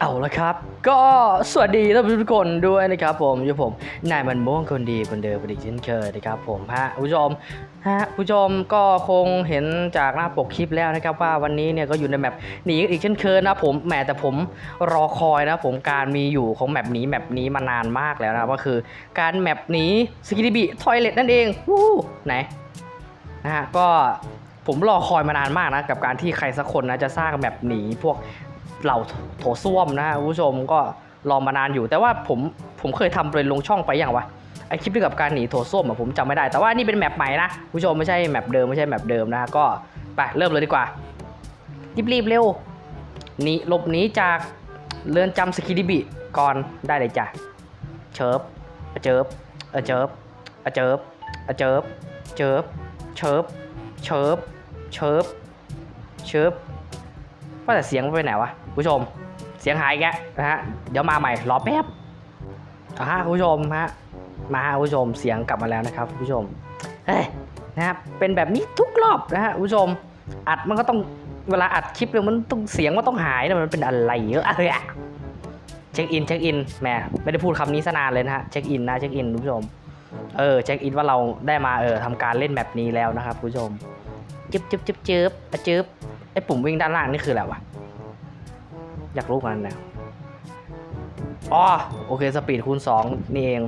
เอาละครับ ก็สวัสดีท่านผู้ชมทุกคนด้วยนะครับผมอยู่ผมนายมันม่วงคนดีคนเดิมประดิษฐ์เช่นเคยนะครับผมฮะผู้ชมฮะผู้ชมก็คงเห็นจากหน้าปกคลิปแล้วนะครับว่าวันนี้เนี่ยก็อยู่ในแมปหนีอีกเช่นเคยนะผมแหมแต่ผมรอคอยนะผมการมีอยู่ของแมปนี้แมปนี้มานานมากแล้วนะก็คือการแมปหนีสกิลบิทอยเลทนั่นเองวู้ไหนนะฮะก็ผมรอคอยมานานมากนะกับการที่ใครสักคนนะจะสร้างแมปหนีพวก เหล่าโถส้วมนะคุณผู้ชมก็รอมานานอยู่ แต่ว่าผมผมเคยทำเป็นลงช่องไปอย่างวะไอคลิปเกี่ยวกับการหนีโถส้วมอะผมจำไม่ได้ แต่ว่านี่เป็นแมปใหม่นะคุณผู้ชมไม่ใช่แมปเดิมไม่ใช่แมปเดิมนะก็ไปเริ่มเลยดีกว่ารีบๆเร็วหนีหลบหนีจากเรือนจำสกิดิบิก่อนได้เลยจ้ะเชิบเจิบเจิบเจิบเจิบเจิบเชิบเชิบเชิบเชิบ ว่าแต่เสียงมันไปไหนวะคุณผู้ชม เสียงหายแกนะฮะ เดี๋ยวมาใหม่ รอแป๊บอ่าฮะคุณผู้ชมฮะ มาฮะคุณผู้ชม เสียงกลับมาแล้วนะครับคุณผู้ชม เฮ้ยนะครับเป็นแบบนี้ทุกรอบนะฮะคุณผู้ชม อัดมันก็ต้อง เวลาอัดคลิปเนี่ยมันต้องเสียงมันต้องหายนะมันเป็นอะไรเยอะอะไรอะเช็คอินเช็คอินแหมไม่ได้พูดคำนี้ซะนานเลยนะฮะ เช็คอินนะเช็คอินคุณผู้ชม เออเช็คอินว่าเราได้มาเออทำการเล่นแบบนี้แล้วนะครับคุณผู้ชมจึ๊บจึ๊บจึ๊บจึ๊บอะจึ๊บ ไอ้ปุ่มวิ่งด้านล่างนี่คืออะไรวะ อยากรู้เหมือนกันนะอ๋อโอเคสปีดคูณ 2 นี่เอง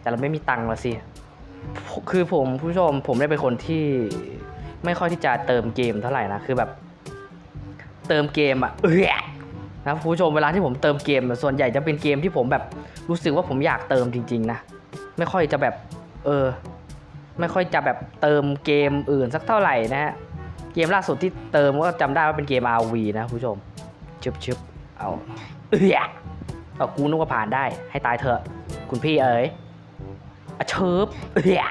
แต่เราไม่มีตังค์ละสิ คือผมผู้ชมผมได้เป็นคนที่ไม่ค่อยที่จะเติมเกมเท่าไหร่นะ คือแบบ เติมเกมอะเออนะผู้ชมเวลาที่ผมเติมเกมอะส่วนใหญ่จะเป็นเกมที่ผมแบบรู้สึกว่าผมอยากเติมจริง ๆ นะ ไม่ค่อยจะแบบ เออ ไม่ค่อยจะแบบเติมเกมอื่นสักเท่าไหร่นะฮะ เกมล่าสุดที่เติมก็จำได้ว่าเป็นเกม RV นะผู้ชมชึบชึบเอาเอ้ยเอากูนึกว่าผ่านได้ ให้ตายเถอะ คุณพี่เอ๋ยอเชิบเอ้ย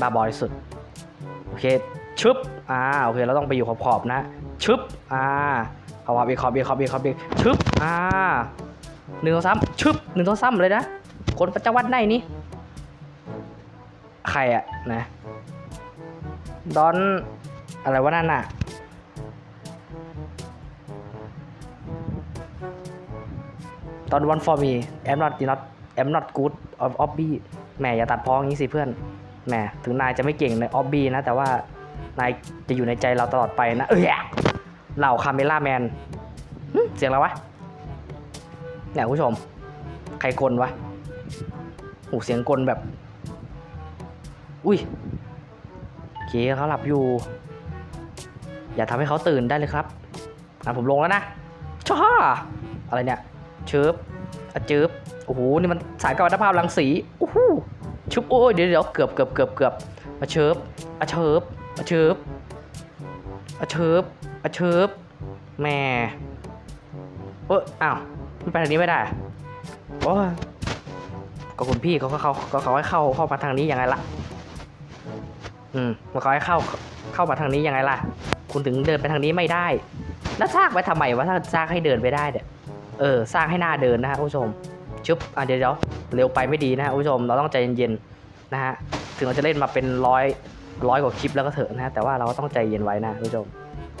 บาบอที่สุด โอเคชึบอ่าโอเคเราต้องไปอยู่ขอบๆนะชึบอ่าขอบๆอีกขอบอีกขอบอีกขอบอีกชึบอ่าหนึ่งสองสามชึบหนึ่งสองสามเลยนะคนประจวัดไหนนี่ใครอะนะ ดอน อะไรวะนั่นน่ะ ตอน one for me I'm not not I'm not good of obby แหมอย่าตัดพ้ออย่างนี้สิเพื่อนแหมถึงนายจะไม่เก่งใน obby นะ แต่ว่านายจะอยู่ในใจเราตลอดไปนะ เอ้ยเหล่าคาเมล่าแมนเสียงอะไรวะ เนี่ยคุณผู้ชม ใครกลวะโอ้เสียงกลแบบ อุ้ย เคเขาหลับอยู่ อย่าทำให้เขาตื่นได้เลยครับอะผมลงแล้วนะช้าอะไรเนี่ยเชิบอะเจิบโอ้โหนี่มันสายกัมมันตภาพรังสีโอ้โหชุบโอ้ยเดี๋ยวเดี๋ยวเกือบเกือบเกือบเกือบอะเชิบอะเชิบอะเชิบอะเชิบอะเชิบแม่เอออ้าวมันไปทางนี้ไม่ได้โอ้ก็คุณพี่เขาก็เขาเขาให้เข้าเข้ามาทางนี้ยังไงล่ะ อืมมาเขาให้เข้าเข้ามาทางนี้ยังไงล่ะ คุณถึงเดินไปทางนี้ไม่ได้ แล้วสร้างไปทำไมวะถ้าสร้างให้เดินไปได้เนี่ยเออสร้างให้หน้าเดินนะฮะผู้ชมชุบอะเดี๋ยวเดี๋ยวเร็วไปไม่ดีนะฮะผู้ชมเราต้องใจเย็นๆนะฮะถึงเราจะเล่นมาเป็นร้อยร้อยกว่าคลิปแล้วก็เถอะนะแต่ว่าเราก็ต้องใจเย็นไว้นะผู้ชม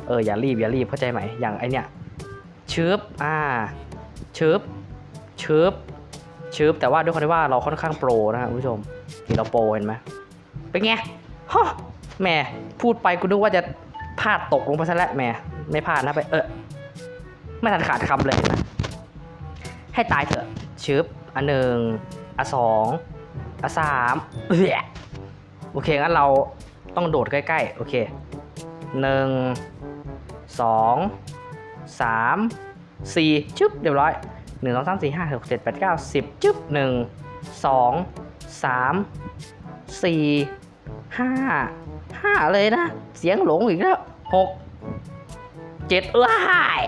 เอออย่ารีบอย่ารีบเข้าใจไหมอย่างไอเนี้ยชืบอ่าชืบชืบชืบแต่ว่าด้วยความที่ว่าเราค่อนข้างโปรนะฮะผู้ชมนี่เราโปรเห็นไหมเป็นไง ฮะแหมพูดไปกูนึกว่าจะพลาดตกลงไปซะแล้วแหมไม่พลาดนะไปเออไม่ทันขาดคำเลยนะให้ตายเถอะชึบอันหนึ่งอันสองอันสามเอยโอเคงั้นเราต้องโดดใกล้ๆ โอเคหนึ่งสองสามสี่ชึบเรียบร้อยหนึ่งสองสามสี่ห้าหกเจ็ดแปดเก้าสิบชึบหนึ่งสองสามสี่ ห้าห้าเลยนะ เสียงหลงอีกแล้วหกเจ็ดเอ้ย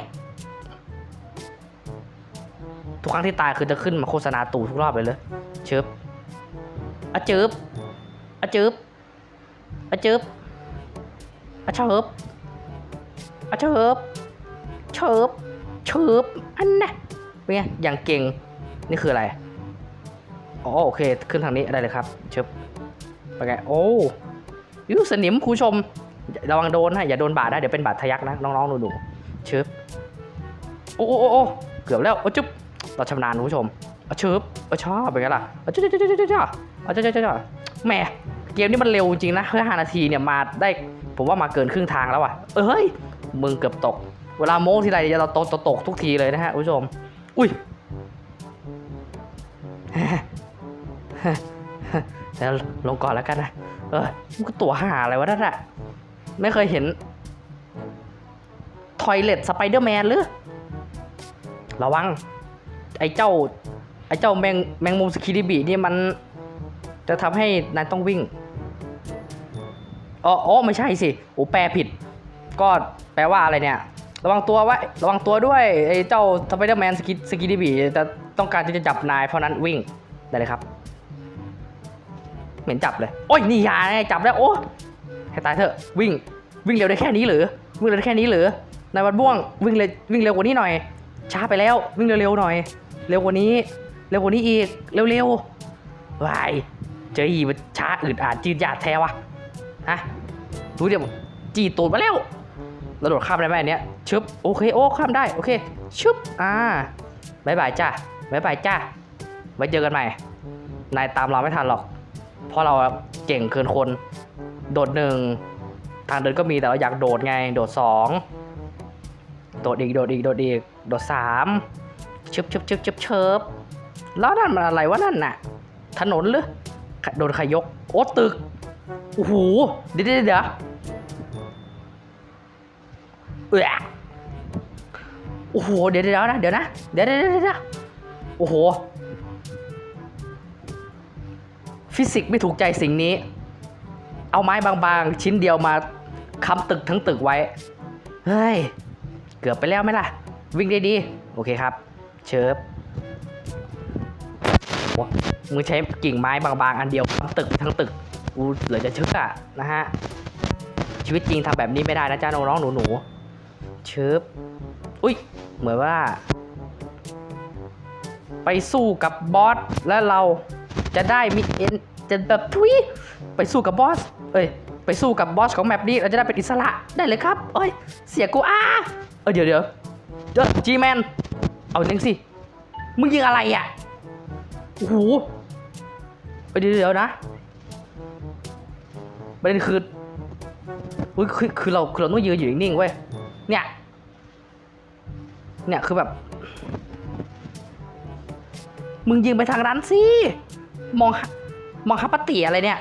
ทุกครั้งที่ตายคือจะขึ้นมาโฆษณาตู่ทุกรอบเลยเลยเชิบอะเจิบอะเจิบอะเจิบอะเชิบอะเชิบเชิบเชิบอันนะเป็นไงอย่างเก่งนี่คืออะไรอ๋อโอเค ขึ้นทางนี้ได้เลยครับ เชิบ ไปนไง โอ้ยูสนิมคุณผู้ชม ระวังโดนนะอย่าโดนบาดนะ เดี๋ยวเป็นบาดทะยักนะ น้องๆหนูๆเชิบโอ้โอ้โอ้เกือบแล้วโอ้จุ๊บเราชำนาญคุณผู้ชมเอาเชิบเอาชอบเป็นไงล่ะเอาจ้าจ้าจ้าจ้าจ้าเอาจ้าจ้าจ้าจ้าแหมเกมนี้มันเร็วจริงนะแค่อห้านาทีเนี่ยมาได้ผมว่ามาเกินครึ่งทางแล้วอะเอ้ยมึงเกือบตก เวลาโม้ทีไรจะเราตกตกตกทุกทีเลยนะฮะคุณผู้ชม อุ้ย แล้วลงก่อนแล้วกันนะ เออมันก็ตัวหาอะไรวะนั่นอะไม่เคยเห็น ทอยเลตสไปเดอร์แมนหรือ ระวัง ไอ้เจ้า ไอ้เจ้าแมงแมงมุมสกิลิบีนี่มันจะทำให้นายต้องวิ่งอ๋ออ๋อไม่ใช่สิโอ้แปลผิด ก็แปลว่าอะไรเนี่ย ระวังตัวไว้ระวังตัวด้วยไอ้เจ้าสไปเดอร์แมนสกิสกิลิบีจะต้องการที่จะจับนายเพราะนั้นวิ่งได้เลยครับ เหม็นจับเลย โอ้ยนี่ยาไงจับแล้วโอ้ให้ตายเถอะ วิ่งวิ่งเร็วได้แค่นี้หรือวิ่งเร็วได้แค่นี้หรือนายวัดบ้วงวิ่งเร็ววิ่งเร็วกว่านี้หน่อย ช้าไปแล้ววิ่งเร็วๆหน่อย เร็วกว่านี้ เร็วกว่านี้อีกเร็วๆวายเจออีมันช้าอืดอาดจืดยาดแท้วะฮะดูเดี๋ยวจีตูดมาแล้วเราโดดข้ามได้ไหมอันเนี้ยชึบโอเคโอ้ข้ามได้โอเคชึบอ่าบายบายจ้าบายบายจ้าไว้เจอกันใหม่นายตามเราไม่ทันหรอก เพราะเราเก่งเกินคน โดดหนึ่งทางเดินก็มีแต่เราอยากโดดไง โดดสองโดดอีกโดดอีกโดดอีกโดดสามชึบชึบชึบชึบเชึบแล้วนั่นมันอะไรวะนั่นน่ะ ถนนหรือโดนใครยก โอ้ตึกโอ้โหเดี๋ยวเดี๋ยวเดี๋ยวเออโอ้โหเดี๋ยวเดี๋ยวนะเดี๋ยวนะเดี๋ยวเดี๋ยวเดี๋ยวเดี๋ยวโอ้โห ฟิสิกส์ไม่ถูกใจสิ่งนี้ เอาไม้บางๆ ชิ้นเดียวมาค้ำตึกทั้งตึกไว้ เฮ้ย เกือบไปแล้วไหมล่ะ วิ่งได้ดี โอเคครับ เชิบโอ้มึงใช้กิ่งไม้บางๆ อันเดียวค้ำตึกทั้งตึกกูเหลือจะเชื่อะนะฮะ ชีวิตจริงทำแบบนี้ไม่ได้นะจ้าน้องๆหนูๆเชิบอุ้ย เหมือนว่า ไปสู้กับบอสและเรา จะได้มีเอ็นจะแบบทุยไปสู้กับบอส เอ้ย ไปสู้กับบอสของแมปนี้เราจะได้เป็นอิสระได้เลยครับ เอ้ย เสียกูอ้าเออเดี๋ยวเดี๋ยวเดี๋ยวจีแมนเอาหนึ่งสิ มึงยิงอะไรอะ โอ้โหเอ้ยเดี๋ยวเดี๋ยวนะประเด็นคืออุ๊ยคือคือเราคือเราต้องยืนอยู่นิ่งๆเว้ย เนี่ย เนี่ยคือแบบ มึงยิงไปทางนั้นสิ มองมองฮัปปติอะไรเนี่ย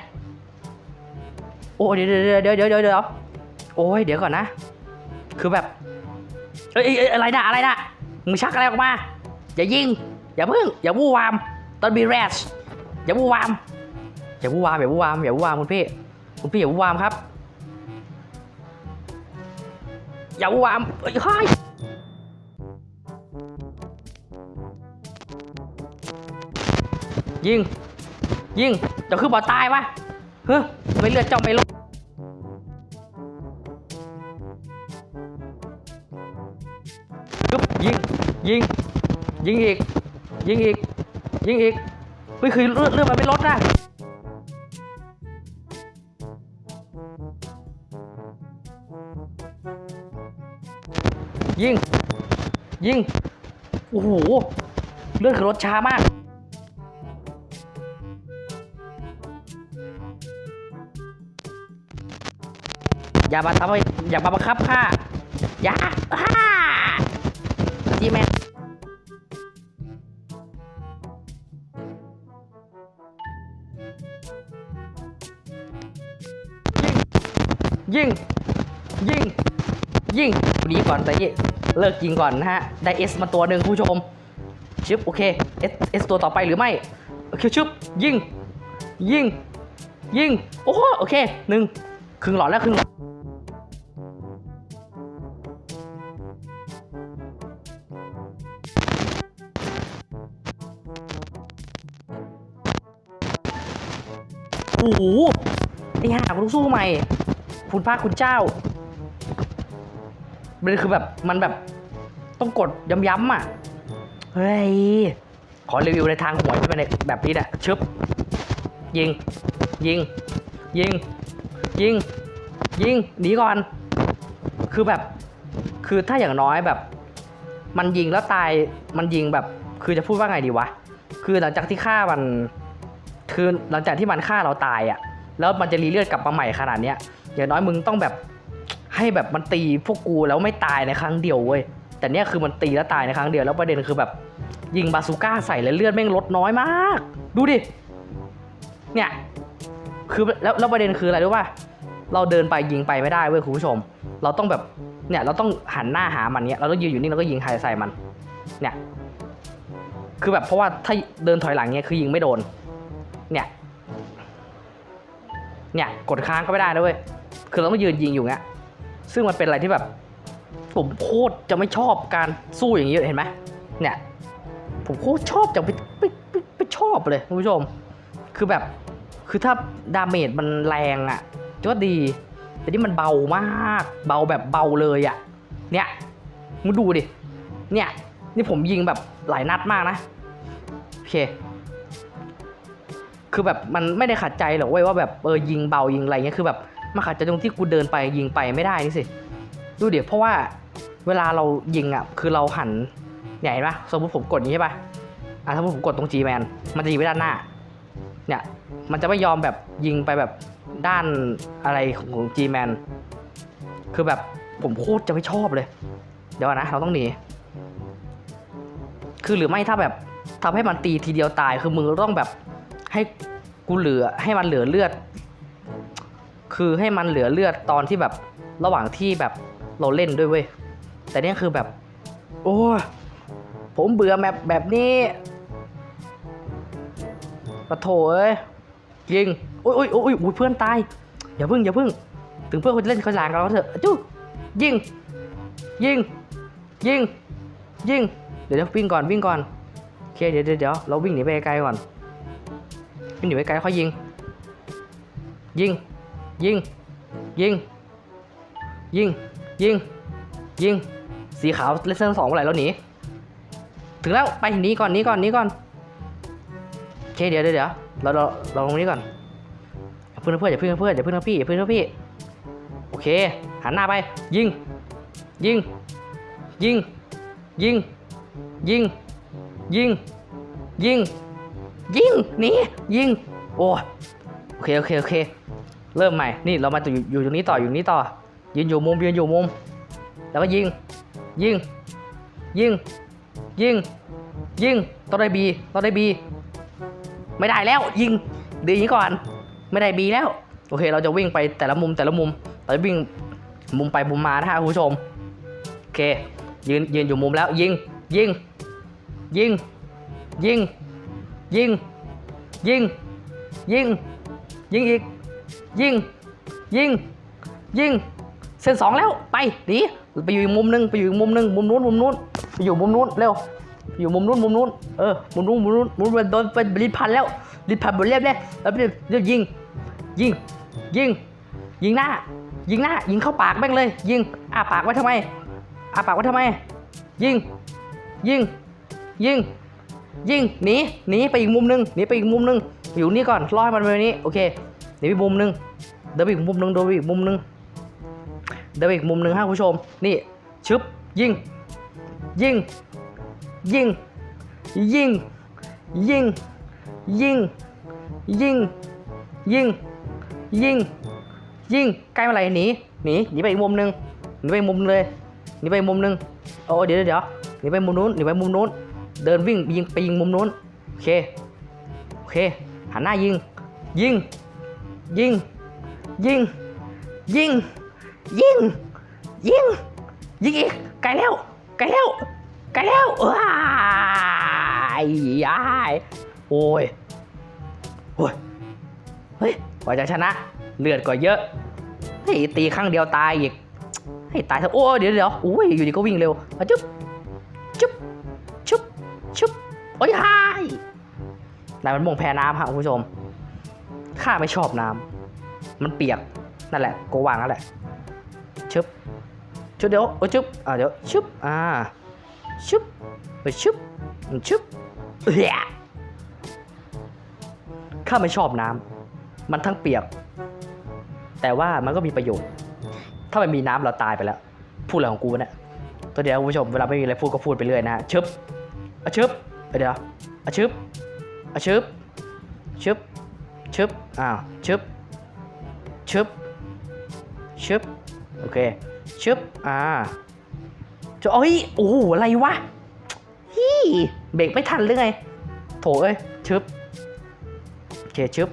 โอ้เดี๋ยวเดี๋ยวเดี๋ยวเดี๋ยวเดี๋ยวเดี๋ยวโอ้ยเดี๋ยวก่อนนะ คือแบบเอ้ยเอ้ยอะไรนะอะไรนะมึงชักอะไรออกมา อย่ายิง อย่าพึ่ง อย่าวู่วาม ตอนบีแรชอย่าวู่วาม อย่าวู่วามอย่าวู่วามอย่าวู่วามคุณพี่ คุณพี่อย่าวู่วามครับ อย่าวู่วามเอ้ยเฮ้ยยิง ยิงเดี๋ยวคือบอตายวะเฮ้ยไม่เลือดเจ้าไม่ลดปึ๊บยิงยิง ยิงอีก ยิงอีก ยิงอีกเฮ้ยคือเลือดเลือดมันไม่ลดนะยิง ยิง โอ้โห เลือดคือรถช้ามาก อย่ามาทำให้อย่ามาบังคับข้าอย่าฮ่าจีแมนยิง ยิง ยิงหนีก่อนแต่นี่เลิกยิงก่อนนะฮะ ได้เอสมาตัวหนึ่งคุณผู้ชม ชึบ โอเคเอสเอสตัวต่อไปหรือไม่โอเคชึบ ยิง ยิง ยิง โอ้โห โอเคหนึ่งครึ่งหลอดแล้วครึ่งหลอด โอ้โหไอ้ห่าคุณสู้ใหม่ คุณพระคุณเจ้า มันคือแบบมันแบบต้องกดย้ำๆอะ เฮ้ย ขอรีวิวในทางหวยที่เป็นแบบนี้แหละชึบ ยิง ยิง ยิง ยิง ยิง หนีก่อน คือแบบ คือถ้าอย่างน้อยแบบ มันยิงแล้วตาย มันยิงแบบ คือจะพูดว่าไงดีวะ คือหลังจากที่ฆ่ามัน คือหลังจากที่มันฆ่าเราตายอะ่ะ แล้วมันจะรีเลือดกลับมาใหม่ขนาดเนี้ยอย่างน้อยมึงต้องแบบให้แบบมันตีพวกกูแล้วไม่ตายในครั้งเดียวเว้ยแต่เนี้ยคือมันตีแล้วตายในครั้งเดียวแล้วประเด็นคือแบบ ยิงบาซูก้าใส่แล้วเลือดแม่งลดน้อยมาก ดูดิเนี่ยคือแล้วแล้วประเด็นคืออะไรรู้ป่ะเราเดินไปยิงไปไม่ได้เว้ยคุณผู้ชม เราต้องแบบเนี่ยเราต้องหันหน้าหามันเนี่ยเราต้องยืนอยู่นี่เราก็ยิงใครใส่มัน เนี่ย คือแบบเพราะว่าถ้าเดินถอยหลังเนี่ยคือยิงไม่โดน เนี่ย เนี่ย กดค้างก็ไม่ได้นะเว้ย คือเราต้องยืนยิงอยู่เงี้ย ซึ่งมันเป็นอะไรที่แบบ ผมโคตรจะไม่ชอบการสู้อย่างนี้เห็นไหมเนี่ย ผมโคตรชอบจะไปไปไปไปชอบเลยคุณผู้ชม คือแบบ คือถ้าดาเมจมันแรงอะ่ะก็ดี แต่นี่มันเบามาก เบาแบบเบาเลยอะ่ะ เนี่ยมึงดูดิ เนี่ย นี่ผมยิงแบบหลายนัดมากนะ โอเค คือแบบมันไม่ได้ขัดใจหรอกเว้ยว่าแบบเออยิงเบายิงอะไรเงี้ยคือแบบมาขัดใจตรงที่กูเดินไปยิงไปไม่ได้นี่สิดูเดี๋ยวเพราะว่าเวลาเรายิงอะคือเราหันเนี่ยเห็นปะสมมติผมกดอย่างนี้ใช่ปะอะสมมติผมกดตรง G man มันจะยิงไปด้านหน้า เนี่ยมันจะไม่ยอมแบบยิงไปแบบด้านอะไรของ G man คือแบบผมโคตรจะไม่ชอบเลย เดี๋ยวนะเราต้องหนีคือหรือไม่ถ้าแบบทำให้มันตีทีเดียวตายคือมึงต้องแบบ ให้กูเหลือให้มันเหลือเลือด คือให้มันเหลือเลือดตอนที่แบบระหว่างที่แบบเราเล่นด้วยเว้ยแต่เนี่ยคือแบบ โอ้ผมเบื่อแมปแบบนี้ปะโถเอ้ยยิงโอ้ยโอ้ยโอ้ยเพื่อนตายอย่าพึ่งอย่าพึ่ง ถึงเพื่อนเขาจะเล่นเขาหลางกับเราเถอะจู้ยิง ยิง ยิง ยิงเดี๋ยวเดี๋ยววิ่งก่อนวิ่งก่อนโอเคเดี๋ยวเดี๋ยวเราวิ่งหนีไปไกลก่อน วิ่งหนีไปไกลค่อยยิง ยิง ยิง ยิง ยิง ยิง ยิง สีขาวเลเซอร์สองเมื่อไหร่แล้วหนี ถึงแล้ว ไปหนีก่อนหนีก่อนหนีก่อนโอเคเดี๋ยวเดี๋ยวเดี๋ยวเราเราเราลงนี้ก่อนอย่าเพื่อนเพื่อนอย่าเพื่อนเพื่อนอย่าเพื่อนพี่อย่าเพื่อนพี่ โอเค หันหน้าไป ยิง ยิง ยิง ยิง ยิง ยิง ยิง ยิงหนียิงโอ้โอเคโอเคโอเค เริ่มใหม่นี่เรามาอยู่อยู่ตรงนี้ต่ออยู่นี้ต่อ ยืนอยู่มุมยืนอยู่มุม แล้วก็ยิง ยิง ยิง ยิง ยิงต้องได้บีต้องได้บีไม่ได้แล้ว ยิงดีนี้ก่อน ไม่ได้บีแล้ว โอเค เราจะวิ่งไปแต่ละมุมแต่ละมุมเราจะวิ่งมุมไปมุมมานะฮะคุณผู้ชมโอเคยืนยืนอยู่มุมแล้วยิงยิงยิงยิง ยิง ยิง ยิง ยิงอีก ยิง ยิง ยิง เส้นสองแล้ว ไปหนีไปอยู่อีกมุมหนึง ไปอยู่อีกมุมหนึง มุมนู้น มุมนู้น ไปอยู่มุมนู้น เร็ว อยู่มุมนู้น มุมนู้น เออ มุมนู้น มุมนู้น มุมนู้นโดนเป็นลิ้นพันแล้วลิ้นพันหมดเรียบเลยแล้วเดี๋ยวยิง ยิง ยิง ยิงหน้า ยิงหน้า ยิงเข้าปากแม่งเลย ยิงอ้าปากไว้ทำไมอ้าปากไว้ทำไม ยิง ยิง ยิง ยิงหนีหนีไปอีกมุมหนึงหนีไปอีกมุมหนึงอยู่นี่ก่อนรอให้มันไปนี้โอเคหนีไปมุมหนึงเดินไปอีกมุมหนึงเดินไปอีกมุมหนึงเดินไปอีกมุมหนึงฮะคุณผู้ชม นี่ชึบยิงยิงยิงยิงยิงยิงยิงยิงยิงยิงใกล้เมื่อไหร่หนีหนีหนีไปอีกมุมหนึงหนีไปมุมเลยหนีไปมุมหนึงโอ้เดี๋ยวเดี๋ยวเดี๋ยวหนีไปมุมนู้นหนีไปมุมนู้น เดินวิ่งยิงไปยิงมุมนู้นโอเคโอเคหันหน้ายิง ยิง ยิง ยิง ยิง ยิง ยิง ยิงอีกไกลแล้วไกลแล้วไกลแล้วว้ายยายโอ้ยโอ้ยเฮ้ยกว่าจะชนะ เลือดก็เยอะเฮ้ยตีครั้งเดียวตายอีกให้ตายเถอะโอ้เดี๋ยวเดี๋ยวโอ้ยอยู่ดีก็วิ่งเร็วจุ๊บจุ๊บ โอ้ยฮายนายมันมงแพ้น้ำฮะคุณผู้ชม ข้าไม่ชอบน้ำ มันเปียก นั่นแหละโกวางนั่นแหละ ชึบชุบเดี๋ยวโอ้ชึบ อ่าเดี๋ยว ชึบ อ่า ชึบไปชึบ ชึบเฮ้ยข้าไม่ชอบน้ำ มันทั้งเปียก แต่ว่ามันก็มีประโยชน์ ถ้ามันมีน้ำเราตายไปแล้ว พูดอะไรของกูเนี่ยตัวเดียวคุณผู้ชม เวลาไม่มีอะไรพูดก็พูดไปเรื่อยนะฮะชึบอะชึบ เดี๋ยวอชึบอชึบชึบชึบอ้าวชึบชึบชึบโอเคชึบอ่าจะเอ้ยโอ้โหอะไรวะฮี่เบรกไม่ทันหรือไงโถเอ้ยชึบโอเคชึบ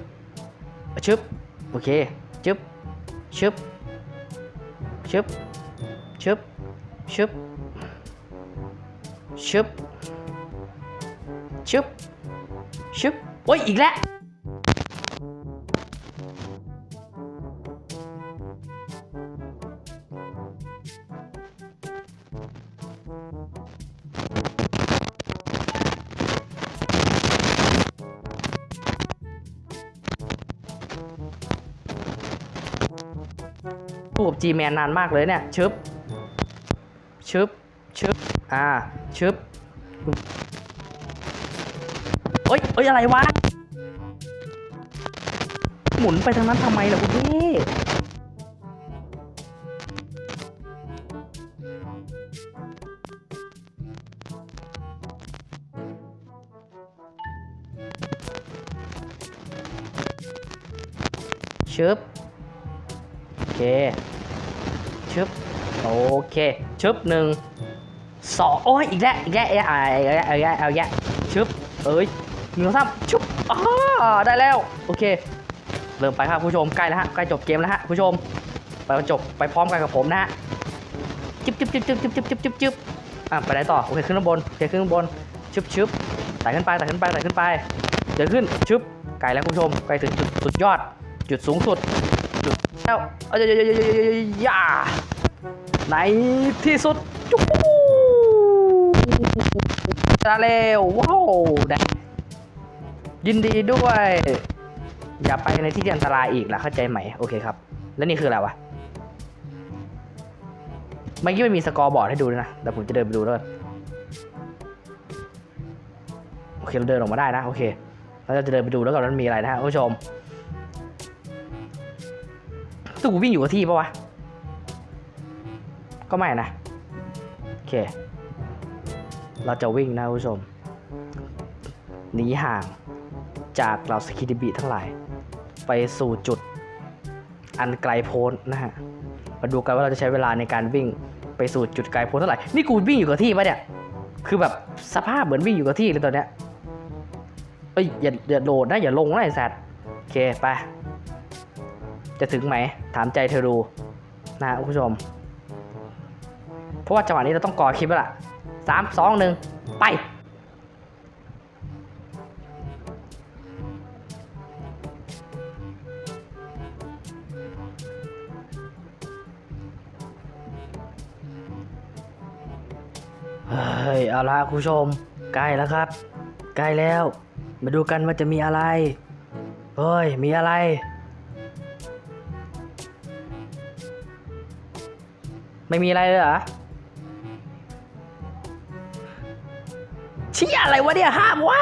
ชึบโอเคชึบชึบชึบชึบชึบชึบ ชึบชึบโอ้ยอีกแล้วพูดกับ G-Man นานมากเลยเนี่ยชึบชึบชึบอ่าชึบ เอ้ยเอ้ยอะไรวะ หมุนไปทางนั้นทำไมล่ะคุณพี่ชึบโอเคชึบโอเคชึบหนึ่งสองโอ้ยอีกแล้วอีกแล้วเอาอีกแล้วเอาอีกแล้วเอาอีกแล้วชึบเอ้ย หนึ่งสองสามชึบอได้แล้ว โอเค เริ่มไปครับผู้ชมใกล้แล้วฮะใกล้จบเกมแล้วฮะผู้ชม ไปจบไปพร้อมกันกับผมนะฮะจึ๊บจึ๊บจึ๊บจึ๊บจึ๊บจึ๊บจึ๊บจึ๊บจึ๊บอะไปไหนต่อโอเคขึ้นข้างบนโอเคขึ้นข้างบนชึบชึบไต่ขึ้นไปไต่ขึ้นไปไต่ขึ้นไปเดินขึ้นชึบไกลแล้วผู้ชมไกลถึงจุดสุดยอด จุดสูงสุดจุดแล้วเอ้ยยยยยยยาในที่สุดจุ๊บมาเร็วว้าวได้ ยินดีด้วย อย่าไปในที่ที่อันตรายอีกล่ะเข้าใจไหม โอเคครับ แล้วนี่คืออะไรวะเมื่อกี้ไม่มีสกอร์บอร์ดให้ดูด้วยนะแต่ผมจะเดินไปดูแล้วโอเคเราเดินออกมาได้นะ โอเคเราจะเดินไปดูแล้วกันว่ามันมีอะไรนะฮะคุณผู้ชมตู้กูวิ่งอยู่กับที่ปะวะ ก็ไม่นะ โอเค เราจะวิ่งนะคุณผู้ชมหนีห่าง จากเหล่าสกิดิบิทั้งหลาย ไปสู่จุดอันไกลโพ้นนะฮะ มาดูกันว่าเราจะใช้เวลาในการวิ่งไปสู่จุดไกลโพ้นเท่าไหร่ นี่กูวิ่งอยู่กับที่ปะเนี่ย คือแบบสภาพเหมือนวิ่งอยู่กับที่เลยตอนเนี้ยเอ้ยอย่าอย่าโดดนะอย่าลงนะไอ้สัตว์โอเคไป จะถึงไหม ถามใจเธอดูนะคุณผู้ชม เพราะว่าจังหวะนี้เราต้องก่อคลิปแล้วล่ะสามสองหนึ่งไป เฮ้ยเอาละคุณผู้ชม ใกล้แล้วครับ ใกล้แล้ว มาดูกันว่าจะมีอะไร เฮ้ย มีอะไร ไม่มีอะไรเลยเหรอชี้อะไรวะเนี่ยห้ามวะ